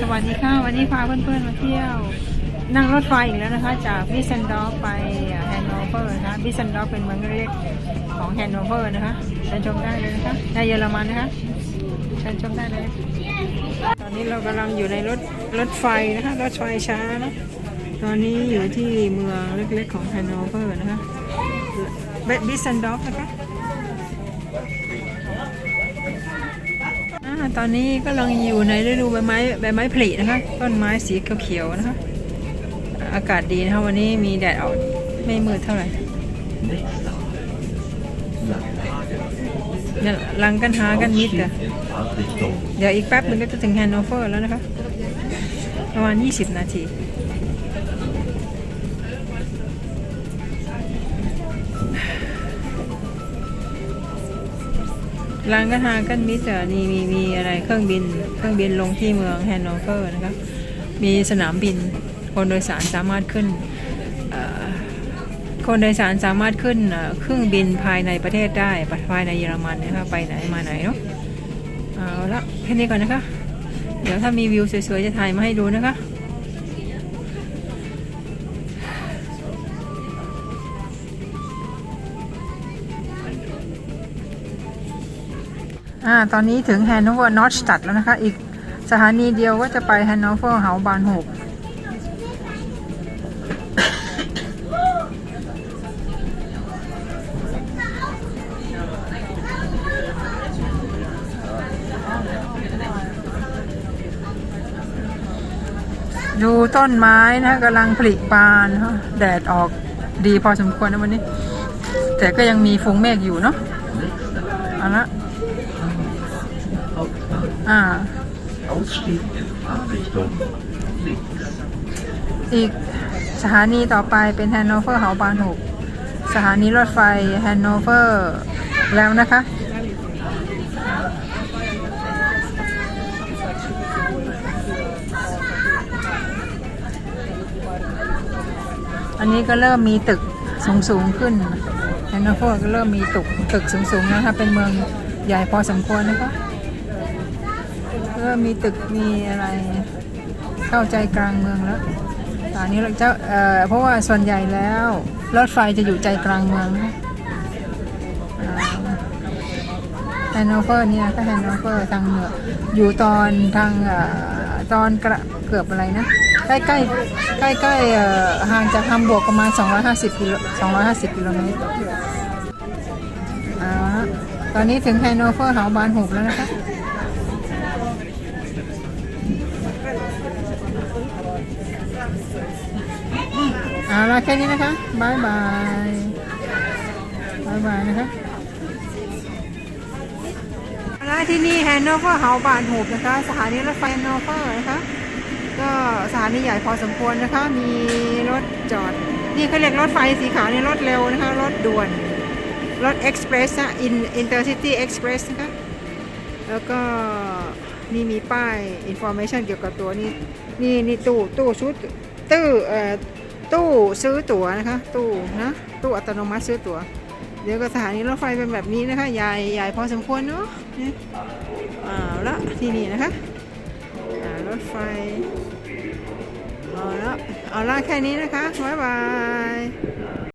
สวัสดีค่ะ วันนี้พาเพื่อนๆมาเที่ยว นั่งรถไฟอีกแล้วนะคะ จากบิสเซนดอฟไปแฮนโนเวอร์นะคะบิสเซนดอฟเป็นเมืองเล็กของแฮนโนเวอร์นะคะเชิญชมได้เลยนะคะในเยอรมันนะคะเชิญชมได้เลย ตอนนี้เรากำลังอยู่ในรถรถไฟนะคะ รถไฟช้านะตอนนี้อยู่ที่เมืองเล็กๆของแฮนโนเวอร์นะคะบิสเซนดอฟนะคะ ตอนนี้ก็ลังอยู่ในฤดูใบไม้ใบไม้ผลินะคะ ต้นไม้สีเขียวๆนะคะ อากาศดีนะคะวันนี้มีแดดออกไม่มืดเท่าไหร่เนี่ยลังกันหากันมิดอะเดี๋ยวอีกแป๊บหนึงก็จะถึงแฮนโนเวอร์แล้วนะคะ ประมาณ 20 นาที ร้านกระทากันมิตรนี่มีมีอะไรเครื่องบิน เครื่องบินลงที่เมืองแฮนโนเวอร์นะคะมีสนามบิน คนโดยสารสามารถขึ้นคนโดยสารสามารถขึ้นเอ่อเครื่องบินภายในประเทศได้ภายในเยอรมันนะคะไปไหนมาไหนเนาะเอาละแค่นี้ก่อนนะคะ เดี๋ยวถ้ามีวิวสวยๆจะถ่ายมาให้ดูนะคะ อ่า ตอนนี้ถึงแฮนโนเวอร์นอตสตัดแล้วนะคะ อีกสถานีเดียวก็จะไปแฮนโนเวอร์เฮาบานหกดูต้นไม้นะกำลังผลิบานแดดออกดีพอสมควรนะวันนี้ แต่ก็ยังมีฟุ้งเมฆอยู่เนาะเอาละ อ่า Ausstieg in Fahrtrichtung links. อีกสถานีต่อไปเป็นแฮนโนเวอร์เฮาบานหกสถานีรถไฟแฮนโนเวอร์แล้วนะคะ อันนี้ก็เริ่มมีตึกสูงสูงขึ้นแฮนโนเวอร์ก็เริ่มมีตึกตึกสูงสูงนะคะเป็นเมือง ใหญ่พอสมควรนะคะเริ่มมีตึกมีอะไรเข้าใจกลางเมืองแล้วตอนนี้เราจะเอ่อเพราะว่าส่วนใหญ่แล้วรถไฟจะอยู่ใจกลางเมืองนะแฮนโนเวอร์เนี่ยก็แฮนโนเวอร์ทางเหนืออยู่ตอนทางเออตอนกระเกือบอะไรนะ ใกล้ใกล้ใกล้ใกล้เออห่างจากฮัมบวกประมาณ 250กิโล250กิโลเมตรเอาละ ตอนนี้ถึงแฮนโนเวอร์เฮาบานหกแล้วนะคะเอาละแค่นี้นะคะบายบายบายบายนะคะและที่นี่แฮนโนเวอร์เฮาบานหูบนะคะ สถานีรถไฟแฮนโนเวอร์นะคะ ก็สถานีใหญ่พอสมควรนะคะ มีรถจอด นี่เขาเรียกรถไฟสีขาวนี่รถเร็วนะคะ รถด่วน รถเอ็กซ์เพรสนะอินอินเตอร์ซิตี้เอ็กซ์เพรสนะคะ แล้วก็นี่มีป้ายอินโฟ a t ชันเกี่ยวกับตัวนี้ นี่นี่ตู้ตู้ชุดตู้เอ่อตู้ซื้อตั๋วนะคะ ตู้นะตู้อัตโนมัติซื้อตั๋ว เดี๋ยวก็สถานีรถไฟเป็นแบบนี้นะคะใหญ่ใหญ่พอสมควรเนาะนี่อ่าละที่นี่นะคะรถไฟเอาละเอาละแค่นี้นะคะบ๊ายบาย